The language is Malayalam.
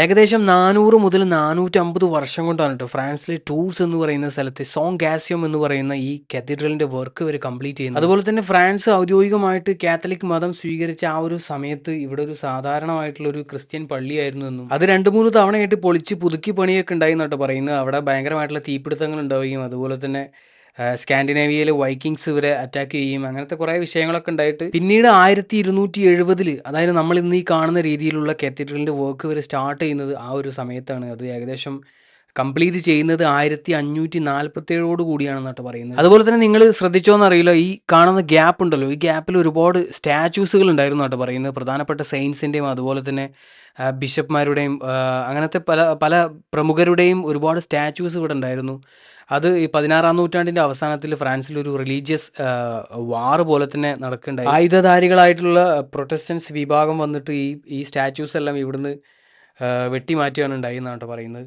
ഏകദേശം നാനൂറ് മുതൽ നാനൂറ്റമ്പത് വർഷം കൊണ്ടാണ് കേട്ടോ ഫ്രാൻസിലെ ടൂൾസ് എന്ന് പറയുന്ന സ്ഥലത്തെ സോങ് ഗാസിയം എന്ന് പറയുന്ന ഈ കത്തീഡ്രലിന്റെ വർക്ക് ഇവർ കംപ്ലീറ്റ് ചെയ്യുന്നത്. അതുപോലെ തന്നെ ഫ്രാൻസ് ഔദ്യോഗികമായിട്ട് കാത്തലിക് മതം സ്വീകരിച്ച ആ ഒരു സമയത്ത് ഇവിടെ ഒരു സാധാരണമായിട്ടുള്ള ഒരു ക്രിസ്ത്യൻ പള്ളിയായിരുന്നു എന്നും. അത് രണ്ട് മൂന്ന് തവണയായിട്ട് പൊളിച്ച് പുതുക്കി പണിയൊക്കെ ഉണ്ടായി കേട്ടോ പറയുന്നത്. അവിടെ ഭയങ്കരമായിട്ടുള്ള തീപിടുത്തങ്ങൾ ഉണ്ടാവുകയും അതുപോലെ തന്നെ സ്കാൻഡിനേവിയയിലെ വൈക്കിങ്സ് ഇവരെ അറ്റാക്ക് ചെയ്യും. അങ്ങനത്തെ കുറേ വിഷയങ്ങളൊക്കെ ഉണ്ടായിട്ട് പിന്നീട് ആയിരത്തി ഇരുന്നൂറ്റി എഴുപതിൽ അതായത് നമ്മൾ ഇന്ന് ഈ കാണുന്ന രീതിയിലുള്ള കത്തീഡ്രലിന്റെ വർക്ക് ഇവർ സ്റ്റാർട്ട് ചെയ്യുന്നത് ആ ഒരു സമയത്താണ്. അത് ഏകദേശം കംപ്ലീറ്റ് ചെയ്യുന്നത് ആയിരത്തി അഞ്ഞൂറ്റി നാൽപ്പത്തി ഏഴോട് കൂടിയാണെന്നാട്ടോ പറയുന്നത്. അതുപോലെ തന്നെ നിങ്ങൾ ശ്രദ്ധിച്ചോന്ന് അറിയില്ല ഈ കാണുന്ന ഗ്യാപ്പ് ഉണ്ടല്ലോ ഈ ഗ്യാപ്പിൽ ഒരുപാട് സ്റ്റാച്യൂസുകൾ ഉണ്ടായിരുന്നു കേട്ടോ പറയുന്നത്. പ്രധാനപ്പെട്ട സയൻസിന്റെയും അതുപോലെ തന്നെ ബിഷപ്പ്മാരുടെയും അങ്ങനത്തെ പല പല പ്രമുഖരുടെയും ഒരുപാട് സ്റ്റാച്യൂസ് ഇവിടെ ഉണ്ടായിരുന്നു. അത് ഈ പതിനാറാം നൂറ്റാണ്ടിന്റെ അവസാനത്തിൽ ഫ്രാൻസിൽ ഒരു റിലീജിയസ് വാർ പോലെ തന്നെ നടക്കുന്നുണ്ടായി. ആയുധധാരികളായിട്ടുള്ള പ്രൊട്ടസ്റ്റൻസ് വിഭാഗം വന്നിട്ട് ഈ ഈ സ്റ്റാച്യൂസ് എല്ലാം ഇവിടുന്ന് വെട്ടിമാറ്റുകയാണ് ഉണ്ടായി എന്നാണ് പറയുന്നത്.